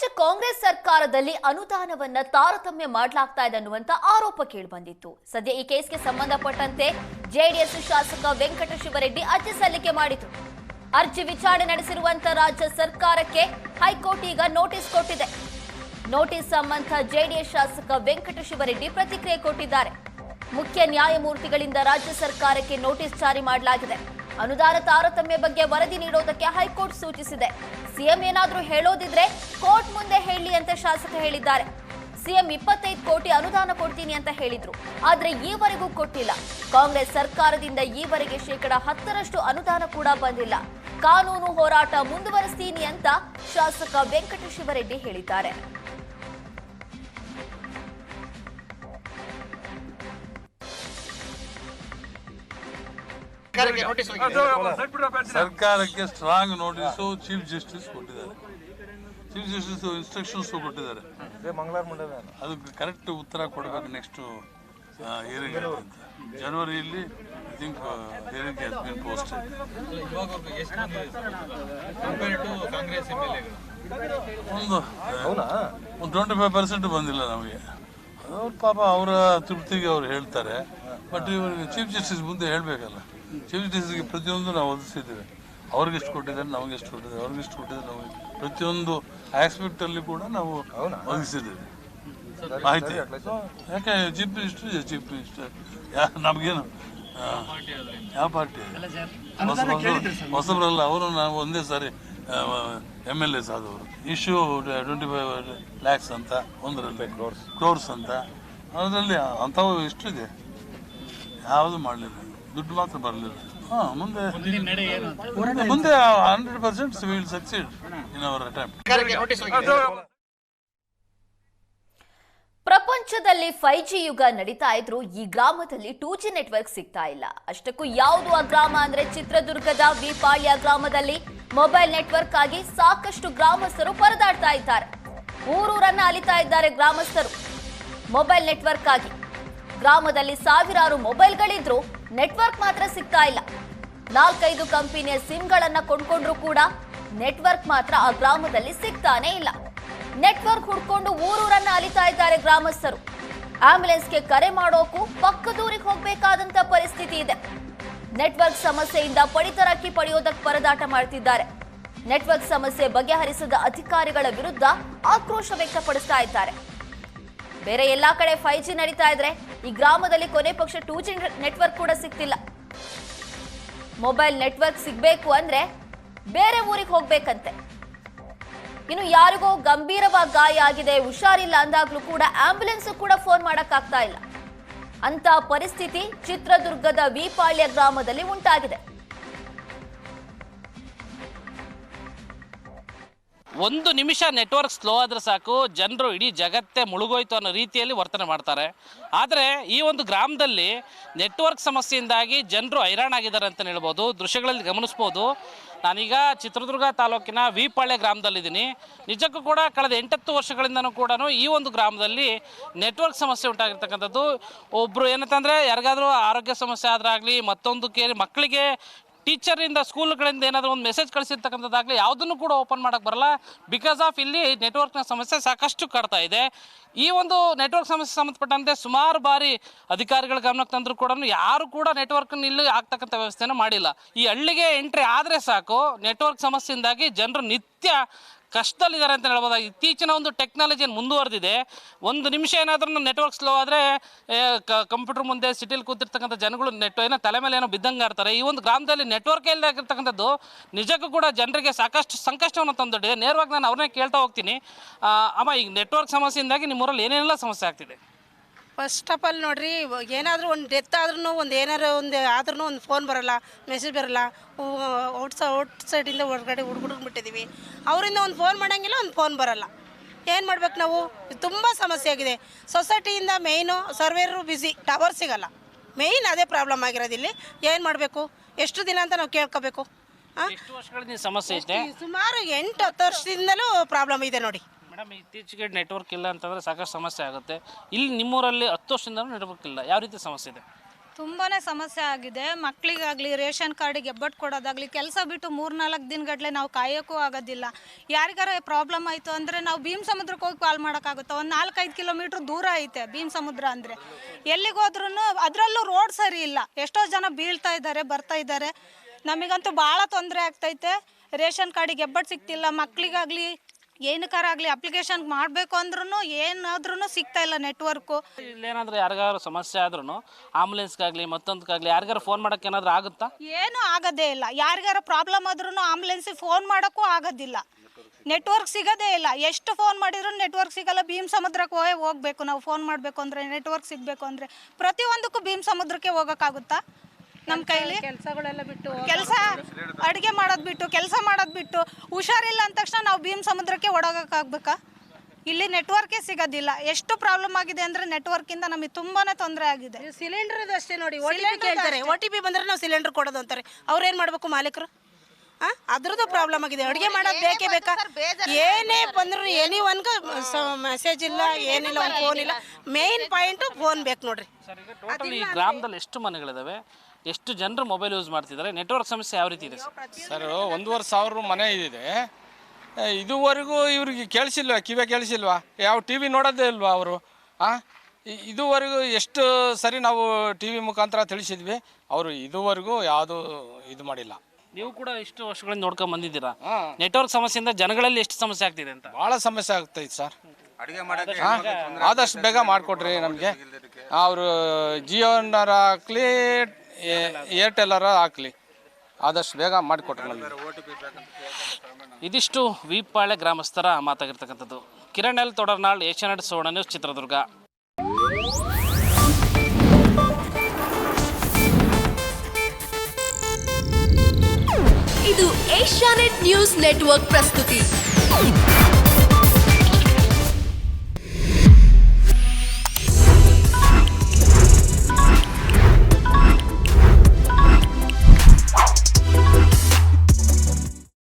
ರಾಜ್ಯ ಕಾಂಗ್ರೆಸ್ ಸರ್ಕಾರದಲ್ಲಿ ಅನುದಾನವನ್ನ ತಾರತಮ್ಯ ಮಾಡಲಾಗ್ತಾ ಇದೆ ಅನ್ನುವಂತ ಆರೋಪ ಕೇಳಿಬಂದಿತ್ತು. ಸದ್ಯ ಈ ಕೇಸ್ಗೆ ಸಂಬಂಧಪಟ್ಟಂತೆ ಜೆಡಿಎಸ್ ಶಾಸಕ ವೆಂಕಟ ಶಿವರೆಡ್ಡಿ ಅರ್ಜಿ ಸಲ್ಲಿಕೆ ಮಾಡಿತು ಅರ್ಜಿ ವಿಚಾರಣೆ ನಡೆಸಿರುವಂತ ರಾಜ್ಯ ಸರ್ಕಾರಕ್ಕೆ ಹೈಕೋರ್ಟ್ ಈಗ ನೋಟಿಸ್ ಕೊಟ್ಟಿದೆ. ನೋಟಿಸ್ ಸಂಬಂಧ ಜೆಡಿಎಸ್ ಶಾಸಕ ವೆಂಕಟ ಶಿವರೆಡ್ಡಿ ಪ್ರತಿಕ್ರಿಯೆ ಕೊಟ್ಟಿದ್ದಾರೆ. ಮುಖ್ಯ ನ್ಯಾಯಮೂರ್ತಿಗಳಿಂದ ರಾಜ್ಯ ಸರ್ಕಾರಕ್ಕೆ ನೋಟಿಸ್ ಜಾರಿ ಮಾಡಲಾಗಿದೆ. ಅನುದಾನ ತಾರತಮ್ಯ ಬಗ್ಗೆ ವರದಿ ನೀಡೋದಕ್ಕೆ ಹೈಕೋರ್ಟ್ ಸೂಚಿಸಿದೆ. ಸಿಎಂ ಏನಾದರೂ ಹೇಳೋದಿದ್ರೆ ಕೋರ್ಟ್ ಮುಂದೆ ಹೇಳಿ ಅಂತ ಶಾಸಕ ಹೇಳಿದ್ದಾರೆ. ಸಿಎಂ ಇಪ್ಪತ್ತೈದು ಕೋಟಿ ಅನುದಾನ ಕೊಡ್ತೀನಿ ಅಂತ ಹೇಳಿದ್ರು. ಆದ್ರೆ ಈವರೆಗೂ ಕೊಟ್ಟಿಲ್ಲ. ಕಾಂಗ್ರೆಸ್ ಸರ್ಕಾರದಿಂದ ಈವರೆಗೆ ಶೇಕಡ ಹತ್ತರಷ್ಟು ಅನುದಾನ ಕೂಡ ಬಂದಿಲ್ಲ. ಕಾನೂನು ಹೋರಾಟ ಮುಂದುವರಿಸ್ತೀನಿ ಅಂತ ಶಾಸಕ ವೆಂಕಟ ಶಿವರೆಡ್ಡಿ ಹೇಳಿದ್ದಾರೆ. ಸರ್ಕಾರಕ್ಕೆ ಸ್ಟ್ರಾಂಗ್ ನೋಟಿಸ್ ಚೀಫ್ ಜಸ್ಟಿಸ್ ಕೊಟ್ಟಿದ್ದಾರೆ. ಚೀಫ್ ಜಸ್ಟಿಸ್ ಇನ್ಸ್ಟ್ರಕ್ಷನ್ಸ್ ಕೊಟ್ಟಿದ್ದಾರೆ. ಅದಕ್ಕೆ ಕರೆಕ್ಟ್ ಉತ್ತರ ಕೊಡಬೇಕು ನೆಕ್ಸ್ಟ್ ಹಿಯರಿಂಗ್ ಅಂತ. ಜನವರಿಯಲ್ಲಿ I think hearing has been posted ಒಂದು ಒಂದು ಟ್ವೆಂಟಿ ಫೈವ್ ಪರ್ಸೆಂಟ್ ಬಂದಿಲ್ಲ ನಮಗೆ. ಅವ್ರು ಪಾಪ ಅವರ ತೃಪ್ತಿಗೆ ಅವ್ರು ಹೇಳ್ತಾರೆ. ಬಟ್ ಇವರು ಚೀಫ್ ಜಸ್ಟಿಸ್ ಮುಂದೆ ಹೇಳಬೇಕಲ್ಲ. ಚೀಫ್ ಜಸ್ಟಿಸ್ಗೆ ಪ್ರತಿಯೊಂದು ನಾವು ಒದಗಿಸಿದ್ದೇವೆ ಅವ್ರಿಗೆ ಎಷ್ಟು ಕೊಟ್ಟಿದ್ದಾರೆ ನಮಗೆ ಎಷ್ಟು ಕೊಟ್ಟಿದ್ದಾರೆ ಅವ್ರಿಗೆ ಎಷ್ಟು ಕೊಟ್ಟಿದ್ದಾರೆ ನಮಗೆ ಪ್ರತಿಯೊಂದು ಆಸ್ಪೆಕ್ಟ್ ಅಲ್ಲಿ ಕೂಡ ನಾವು ಒದಗಿಸಿದ್ದೇವೆ ಮಾಹಿತಿ ಯಾಕೆ ಚೀಫ್ ಮಿನಿಸ್ಟರ್ ಇದೆ ಚೀಫ್ ಮಿನಿಸ್ಟರ್ ಯಾ ನಮಗೇನು? ಯಾವ ಪಾರ್ಟಿ? ಹೊಸಬ್ರಲ್ಲ ಅವರು ನಾವು ಒಂದೇ ಸಾರಿ ಎಂ ಎಲ್ ಎಸ್ ಆದವರು. ಇಶ್ಯೂ ಟ್ವೆಂಟಿ ಫೈವ್ ಲ್ಯಾಕ್ಸ್ ಅಂತ ಒಂದರಲ್ಲಿ. ಕ್ರೋರ್ಸ್ ಅಂತ. ಅದರಲ್ಲಿ ಅಂಥವು ಇಷ್ಟಿದೆ ಯಾವುದು ಮಾಡಲಿಲ್ಲ. ದುಡ್ಡು ಮಾತ್ರ ಬರಲಿಲ್ಲ. ಹಾಂ ಮುಂದೆ ಮುಂದೆ- hundred percent will succeed in our attempt ಪ್ರಪಂಚದಲ್ಲಿ ಫೈವ್ ಜಿ ಯುಗ ನಡೀತಾ ಇದ್ರು ಈ ಗ್ರಾಮದಲ್ಲಿ ಟೂ ಜಿ ನೆಟ್ವರ್ಕ್ ಸಿಗ್ತಾ ಇಲ್ಲ. ಅಷ್ಟಕ್ಕೂ ಯಾವುದು ಆ ಗ್ರಾಮ ಅಂದ್ರೆ ಚಿತ್ರದುರ್ಗದ ವಿಪಾಳ್ಯ ಗ್ರಾಮದಲ್ಲಿ ಮೊಬೈಲ್ ನೆಟ್ವರ್ಕ್ ಆಗಿ ಸಾಕಷ್ಟು ಗ್ರಾಮಸ್ಥರು ಪರದಾಡ್ತಾ ಇದ್ದಾರೆ. ಊರೂರನ್ನ ಅಲಿತಾ ಇದ್ದಾರೆ ಗ್ರಾಮಸ್ಥರು. ಮೊಬೈಲ್ ನೆಟ್ವರ್ಕ್ ಆಗಿ. ಗ್ರಾಮದಲ್ಲಿ ಸಾವಿರಾರು ಮೊಬೈಲ್ಗಳಿದ್ರು ನೆಟ್ವರ್ಕ್ ಮಾತ್ರ ಸಿಗ್ತಾ ಇಲ್ಲ. ನಾಲ್ಕೈದು ಕಂಪನಿಯ ಸಿಮ್ಗಳನ್ನ ಕೊಂಡ್ಕೊಂಡ್ರು ಕೂಡ ನೆಟ್ವರ್ಕ್ ಮಾತ್ರ ಆ ಗ್ರಾಮದಲ್ಲಿ ಸಿಗ್ತಾನೆ ಇಲ್ಲ. ನೆಟ್ವರ್ಕ್ ಹುಡ್ಕೊಂಡು ಊರೂರನ್ನ ಅಲಿತಾ ಇದ್ದಾರೆ ಗ್ರಾಮಸ್ಥರು. ಆಂಬ್ಯುಲೆನ್ಸ್ಗೆ ಕರೆ ಮಾಡೋಕು ಪಕ್ಕದೂರಿಗೆ ಹೋಗ್ಬೇಕಾದಂತ ಪರಿಸ್ಥಿತಿ ಇದೆ. ನೆಟ್ವರ್ಕ್ ಸಮಸ್ಯೆಯಿಂದ ಪಡಿತರಕ್ಕಿ ಪಡೆಯೋದಕ್ಕೆ ಪರದಾಟ ಮಾಡ್ತಿದ್ದಾರೆ. ನೆಟ್ವರ್ಕ್ ಸಮಸ್ಯೆ ಬಗೆಹರಿಸದ ಅಧಿಕಾರಿಗಳ ವಿರುದ್ಧ ಆಕ್ರೋಶ ವ್ಯಕ್ತಪಡಿಸ್ತಾ ಇದ್ದಾರೆ. ಬೇರೆ ಎಲ್ಲಾ ಕಡೆ ಫೈವ್ ಜಿ ನಡೀತಾ ಇದ್ರೆ ಈ ಗ್ರಾಮದಲ್ಲಿ ಕೊನೆ ಪಕ್ಷ ಟೂ ಜಿ ನೆಟ್ವರ್ಕ್ ಕೂಡ ಸಿಗ್ತಿಲ್ಲ. ಮೊಬೈಲ್ ನೆಟ್ವರ್ಕ್ ಸಿಗ್ಬೇಕು ಅಂದ್ರೆ ಬೇರೆ ಊರಿಗೆ ಹೋಗ್ಬೇಕಂತೆ. ಇನ್ನು ಯಾರಿಗೋ ಗಂಭೀರವಾಗಿ ಗಾಯ ಆಗಿದೆ, ಹುಷಾರಿಲ್ಲ ಅಂದಾಗ್ಲೂ ಕೂಡ ಆಂಬ್ಯುಲೆನ್ಸ್ ಕೂಡ ಫೋನ್ ಮಾಡಕ್ಕಾಗ್ತಾ ಇಲ್ಲ. ಅಂತ ಪರಿಸ್ಥಿತಿ ಚಿತ್ರದುರ್ಗದ ವಿಪಾಳ್ಯ ಗ್ರಾಮದಲ್ಲಿ ಉಂಟಾಗಿದೆ. ಒಂದು ನಿಮಿಷ ನೆಟ್ವರ್ಕ್ ಸ್ಲೋ ಆದರೆ ಸಾಕು. ಜನರು ಇಡೀ ಜಗತ್ತೇ ಮುಳುಗೋಯ್ತು ಅನ್ನೋ ರೀತಿಯಲ್ಲಿ ವರ್ತನೆ ಮಾಡ್ತಾರೆ. ಆದರೆ ಈ ಒಂದು ಗ್ರಾಮದಲ್ಲಿ ನೆಟ್ವರ್ಕ್ ಸಮಸ್ಯೆಯಿಂದಾಗಿ ಜನರು ಹೈರಾಣಾಗಿದ್ದಾರೆ ಅಂತ ಹೇಳ್ಬೋದು. ದೃಶ್ಯಗಳಲ್ಲಿ ಗಮನಿಸ್ಬೋದು. ನಾನೀಗ ಚಿತ್ರದುರ್ಗ ತಾಲೂಕಿನ ವಿಪಾಳ್ಯ ಗ್ರಾಮದಲ್ಲಿದ್ದೀನಿ. ನಿಜಕ್ಕೂ ಕೂಡ ಕಳೆದ ಎಂಟತ್ತು ವರ್ಷಗಳಿಂದನೂ ಕೂಡ ಈ ಒಂದು ಗ್ರಾಮದಲ್ಲಿ ನೆಟ್ವರ್ಕ್ ಸಮಸ್ಯೆ ಉಂಟಾಗಿರ್ತಕ್ಕಂಥದ್ದು. ಒಬ್ಬರು ಏನಂತಂದರೆ, ಯಾರಿಗಾದರೂ ಆರೋಗ್ಯ ಸಮಸ್ಯೆ ಆದ್ರಾಗಲಿ ಮತ್ತೊಂದು ಕೇಳಿ ಮಕ್ಕಳಿಗೆ ಟೀಚರಿಂದ ಸ್ಕೂಲ್ಗಳಿಂದ ಏನಾದರೂ ಒಂದು ಮೆಸೇಜ್ ಕಳಿಸಿರ್ತಕ್ಕಂಥದ್ದಾಗಲಿ ಯಾವುದನ್ನು ಕೂಡ ಓಪನ್ ಮಾಡೋಕ್ಕೆ ಬರಲ್ಲ. ಬಿಕಾಸ್ ಆಫ್ ಇಲ್ಲಿ ನೆಟ್ವರ್ಕ್ನ ಸಮಸ್ಯೆ ಸಾಕಷ್ಟು ಕಾಡ್ತಾ ಇದೆ. ಈ ಒಂದು ನೆಟ್ವರ್ಕ್ ಸಮಸ್ಯೆ ಸಂಬಂಧಪಟ್ಟಂತೆ ಸುಮಾರು ಬಾರಿ ಅಧಿಕಾರಿಗಳ ಗಮನಕ್ಕೆ ತಂದರೂ ಕೂಡ ಯಾರು ಕೂಡ ನೆಟ್ವರ್ಕ್ ಇಲ್ಲಿ ಆಗ್ತಕ್ಕಂಥ ವ್ಯವಸ್ಥೆನ ಮಾಡಿಲ್ಲ. ಈ ಹಳ್ಳಿಗೆ ಎಂಟ್ರಿ ಆದರೆ ಸಾಕು. ನೆಟ್ವರ್ಕ್ ಸಮಸ್ಯೆಯಿಂದಾಗಿ ಜನರು ನಿತ್ಯ ಕಷ್ಟದಲ್ಲಿದ್ದಾರೆ ಅಂತ ಹೇಳ್ಬೋದು. ಇತ್ತೀಚಿನ ಒಂದು ಟೆಕ್ನಾಲಜಿ ಮುಂದುವರೆದಿದೆ, ಒಂದು ನಿಮಿಷ ಏನಾದರೂ ನೆಟ್ವರ್ಕ್ ಸ್ಲೋ ಆದರೆ ಕಂಪ್ಯೂಟರ್ ಮುಂದೆ ಸಿಟಿಲಿ ಕೂತಿರ್ತಕ್ಕಂಥ ಜನಗಳು ನೆಟ್ ಏನೋ ತಲೆ ಮೇಲೆ ಏನೋ ಬಿದ್ದಂಗೆ ಇರ್ತಾರೆ ಈ ಒಂದು ಗ್ರಾಮದಲ್ಲಿ ನೆಟ್ವರ್ಕ್ ಇಲ್ಲದೆ ಆಗಿರ್ತಕ್ಕಂಥದ್ದು, ನಿಜಕ್ಕೂ ಕೂಡ ಜನರಿಗೆ ಸಾಕಷ್ಟು ಸಂಕಷ್ಟವನ್ನು ತಂದೊಡ್ಡಿದೆ. ನೇರವಾಗಿ ನಾನು ಅವ್ರನ್ನೇ ಕೇಳ್ತಾ ಹೋಗ್ತೀನಿ. ಅಮ್ಮ ಈಗ ನೆಟ್ವರ್ಕ್ ಸಮಸ್ಯೆಯಿಂದಾಗಿ ನಿಮ್ಮೂರಲ್ಲಿ ಏನೇನೆಲ್ಲ ಸಮಸ್ಯೆ ಆಗ್ತಿದೆ? ಫಸ್ಟ್ ಆಫ್ ಆಲ್ ನೋಡ್ರಿ ಏನಾದರೂ ಒಂದು ಡೆತ್ ಆದ್ರೂ ಒಂದು ಏನಾರು ಒಂದು ಆದ್ರೂ ಒಂದು ಫೋನ್ ಬರಲ್ಲ ಮೆಸೇಜ್ ಬರಲ್ಲ ಔಟ್ ಸೈ ಔಟ್ ಸೈಡಿಂದ ಹೊರಗಡೆ ಹುಡುಗರು ಬಿಟ್ಟಿದ್ದೀವಿ ಅವರಿಂದ ಒಂದು ಫೋನ್ ಮಾಡೋಂಗಿಲ್ಲ ಒಂದು ಫೋನ್ ಬರಲ್ಲ. ಏನು ಮಾಡ್ಬೇಕು ನಾವು? ತುಂಬ ಸಮಸ್ಯೆ ಆಗಿದೆ. ಸೊಸೈಟಿಯಿಂದ ಮೇಯ್ನು ಸರ್ವೇರು ಬ್ಯುಸಿ ಟವರ್ ಸಿಗಲ್ಲ. ಮೇಯ್ನ್ ಅದೇ ಪ್ರಾಬ್ಲಮ್ ಆಗಿರೋದು ಇಲ್ಲಿ. ಏನು ಮಾಡಬೇಕು? ಎಷ್ಟು ದಿನ ಅಂತ ನಾವು ಕೇಳ್ಕೋಬೇಕು? ಹಾಂ ಸಮಸ್ಯೆ ಐತೆ? ಸುಮಾರು ಎಂಟು ಹತ್ತು ವರ್ಷದಿಂದಲೂ ಪ್ರಾಬ್ಲಮ್ ಇದೆ ನೋಡಿ. ಮೇಡಮ್, ಇತ್ತೀಚೆಗೆ ನೆಟ್ವರ್ಕ್ ಇಲ್ಲ ಅಂತಂದರೆ ಸಾಕಷ್ಟು ಸಮಸ್ಯೆ ಆಗುತ್ತೆ. ಇಲ್ಲಿ ನಿಮ್ಮೂರಲ್ಲಿ ಹತ್ತು ವರ್ಷದಿಂದ ನೆಟ್ವರ್ಕ್ ಇಲ್ಲ. ಯಾವ ರೀತಿ ಸಮಸ್ಯೆ ಇದೆ? ತುಂಬಾ ಸಮಸ್ಯೆ ಆಗಿದೆ. ಮಕ್ಕಳಿಗಾಗಲಿ ರೇಷನ್ ಕಾರ್ಡಿಗೆ ಎಬ್ಬಟ್ಟು ಕೊಡೋದಾಗಲಿ, ಕೆಲಸ ಬಿಟ್ಟು ಮೂರ್ನಾಲ್ಕು ದಿನಗಟ್ಟಲೆ ನಾವು ಕಾಯೋಕ್ಕೂ ಆಗೋದಿಲ್ಲ. ಯಾರಿಗಾರ ಪ್ರಾಬ್ಲಮ್ ಆಯಿತು ಅಂದರೆ ನಾವು ಭೀಮ್ ಸಮುದ್ರಕ್ಕೆ ಹೋಗಿ ಕಾಲ್ ಮಾಡೋಕ್ಕಾಗುತ್ತೆ? ಒಂದು ನಾಲ್ಕೈದು ಕಿಲೋಮೀಟ್ರ್ ದೂರ ಐತೆ ಭೀಮ್ ಸಮುದ್ರ ಅಂದರೆ. ಎಲ್ಲಿಗೋದ್ರೂ ಅದರಲ್ಲೂ ರೋಡ್ ಸರಿ ಇಲ್ಲ. ಎಷ್ಟೋ ಜನ ಬೀಳ್ತಾ ಇದ್ದಾರೆ, ಬರ್ತಾ ಇದ್ದಾರೆ. ನಮಗಂತೂ ಭಾಳ ತೊಂದರೆ ಆಗ್ತೈತೆ. ರೇಷನ್ ಕಾರ್ಡಿಗೆ ಎಬ್ಬಟ್ಟು ಸಿಗ್ತಿಲ್ಲ. ಮಕ್ಕಳಿಗಾಗಲಿ ಏನಕ್ಕಾರಾಗಲಿ ಅಪ್ಲಿಕೇಶನ್ ಮಾಡಬೇಕು ಅಂದ್ರೂ ಏನಾದ್ರೂ ಸಿಗ್ತಾ ಇಲ್ಲ ನೆಟ್ವರ್ಕು ಇಲ್ಲೇನಾದ್ರೂ ಯಾರಿಗಾದ್ರು ಸಮಸ್ಯೆ ಆದ್ರೂ ಆಂಬುಲೆನ್ಸ್ಗಾಗಲಿ ಮತ್ತೊಂದಕ್ಕಾಗಲಿ ಯಾರಿಗಾರು ಫೋನ್ ಮಾಡೋಕೆ ಏನಾದರೂ ಆಗುತ್ತಾ? ಏನೂ ಆಗೋದೇ ಇಲ್ಲ. ಯಾರಿಗಾರ ಪ್ರಾಬ್ಲಮ್ ಆದ್ರೂ ಆಂಬುಲೆನ್ಸಿಗೆ ಫೋನ್ ಮಾಡೋಕ್ಕೂ ಆಗೋದಿಲ್ಲ. ನೆಟ್ವರ್ಕ್ ಸಿಗೋದೇ ಇಲ್ಲ. ಎಷ್ಟು ಫೋನ್ ಮಾಡಿದ್ರು ನೆಟ್ವರ್ಕ್ ಸಿಗಲ್ಲ. ಭೀಮ್ ಸಮುದ್ರಕ್ಕೆ ಹೋಗಿ ಹೋಗ್ಬೇಕು. ನಾವು ಫೋನ್ ಮಾಡಬೇಕು ಅಂದರೆ ನೆಟ್ವರ್ಕ್ ಸಿಗಬೇಕು ಅಂದರೆ ಪ್ರತಿಯೊಂದಕ್ಕೂ ಭೀಮ್ ಸಮುದ್ರಕ್ಕೆ ಹೋಗೋಕ್ಕಾಗುತ್ತಾ? ನಮ್ಮ ಕೈಲಿ? ಕೆಲಸಗಳೆಲ್ಲ ಬಿಟ್ಟು ಕೆಲಸ ಅಡುಗೆ ಮಾಡೋದು ಬಿಟ್ಟು ಕೆಲಸ ಮಾಡೋದು ಬಿಟ್ಟು ಹುಷಾರಿಲ್ಲ ಅಂದ ತಕ್ಷಣ ನಾವು ಭೀಮ್ ಸಮುದ್ರಕ್ಕೆ ಓಡೋಗೋಕ್ಕಾಗ್ಬೇಕಾ ಇಲ್ಲಿ ನೆಟ್ವರ್ಕೇ ಸಿಗೋದಿಲ್ಲ. ಎಷ್ಟು ಪ್ರಾಬ್ಲಮ್ ಆಗಿದೆ ಅಂದ್ರೆ ನೆಟ್ವರ್ಕ್ ಇಂದ ನಮಗೆ ತುಂಬಾನೇ ತೊಂದರೆ ಆಗಿದೆ. ಸಿಲಿಂಡರ್ ಅಷ್ಟೇ ನೋಡಿ ಒ ಟಿ ಪಿ ಕೇಳ್ತಾರೆ. ಒ ಟಿ ಪಿ ಬಂದ್ರೆ ನಾವು ಸಿಲಿಂಡರ್ ಕೊಡೋದು ಅಂತಾರೆ. ಅವ್ರೇನ್ ಮಾಡ್ಬೇಕು ಮಾಡಬೇಕು ಮಾಲೀಕರು? ಆ? ಅದ್ರದ್ದು ಪ್ರಾಬ್ಲಮ್ ಆಗಿದೆ. ಅಡುಗೆ ಮಾಡೋದು ಬೇಕೇ ಬೇಕಾ? ಏನೇ ಬಂದ್ರು ಎನಿ ಒನ್ಗ ಮೆಸೇಜ್ ಇಲ್ಲ ಏನಿಲ್ಲ ಒಂದು ಫೋನ್ ಇಲ್ಲ. ಮೇನ್ ಪಾಯಿಂಟು ಫೋನ್ ಬೇಕು ನೋಡ್ರಿ. ಗ್ರಾಮದಲ್ಲಿ ಎಷ್ಟು ಮನೆಗಳಿದಾವೆ? ಎಷ್ಟು ಜನರು ಮೊಬೈಲ್ ಯೂಸ್ ಮಾಡ್ತಿದ್ದಾರೆ? ನೆಟ್ವರ್ಕ್ ಸಮಸ್ಯೆ ಯಾವ ರೀತಿ ಇದೆ ಸರ್? ಸರ್ ಒಂದೂವರೆ ಸಾವಿರ ಮನೆ ಇದೆ ಏ, ಇದುವರೆಗೂ ಇವ್ರಿಗೆ ಕೇಳಿಸಿಲ್ವಾ? ಕಿವೆ ಕೇಳಿಸಿಲ್ವಾ? ಯಾವ ಟಿ ವಿ ನೋಡೋದೇ ಇಲ್ವಾ ಅವರು? ಆ? ಇ- ಇದುವರೆಗೂ ಎಷ್ಟು ಸರಿ ನಾವು ಟಿ ವಿ ಮುಖಾಂತರ ತಿಳಿಸಿದ್ವಿ. ಅವರು ಇದುವರೆಗೂ ಯಾವುದು ಇದು ಮಾಡಿಲ್ಲ. ನೀವು ಕೂಡ ಇಷ್ಟು ವರ್ಷಗಳಿಂದ ನೋಡ್ಕೊಂಡ್ ಬಂದಿದ್ದೀರಾ? ನೆಟ್ವರ್ಕ್ ಸಮಸ್ಯೆಯಿಂದ ಜನಗಳಲ್ಲಿ ಎಷ್ಟು ಸಮಸ್ಯೆ ಆಗ್ತಿದೆ ಅಂತ? ಭಾಳ ಸಮಸ್ಯೆ ಆಗ್ತೈತೆ ಸರ್. ಆದಷ್ಟು ಬೇಗ ಮಾಡಿಕೊಡ್ರಿ ನಮಗೆ. ಅವರು ಜಿಯೋನರ ಹಾಕ್ಲಿ ಏರ್ಟೆಲ್ಲರ ಹಾಕ್ಲಿ. ಆದಷ್ಟು ಬೇಗ ಮಾಡಿಕೊಟ್ರಿ ನಮಗೆ ಇದಿಷ್ಟು ವಿಪಾಳೆ ಗ್ರಾಮಸ್ಥರ ಮಾತಾಗಿರ್ತಕ್ಕಂಥದ್ದು. Kiran L Thodarnal Asianet Suvarna news Chitradurga. ಇದು ಏಷ್ಯಾನೆಟ್ ನ್ಯೂಸ್ ನೆಟ್ವರ್ಕ್ ಪ್ರಸ್ತುತಿ.